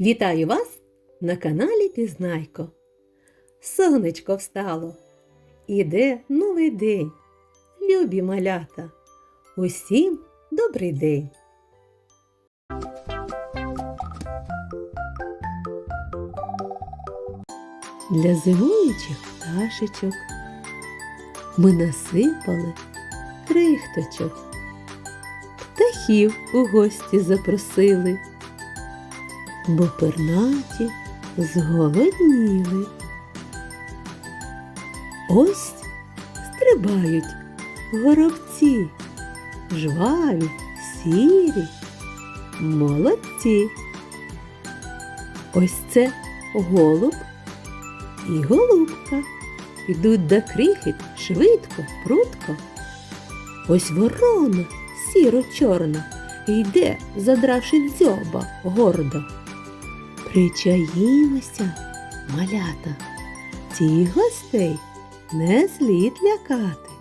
Вітаю вас на каналі Пізнайко. Сонечко встало. Іде новий день. Любі малята. Усім добрий день. Для зимуючих пташечок ми насипали крихточок. Птахів у гості запросили бо пернаті зголодніли. Ось стрибають горобці, жваві, сірі, молодці. Ось це голуб і голубка. Ідуть до крихіт швидко, прутко. Ось ворона сіро-чорна йде, задравши дзьоба гордо. Причаїмося, малята, цих гостей не слід лякати.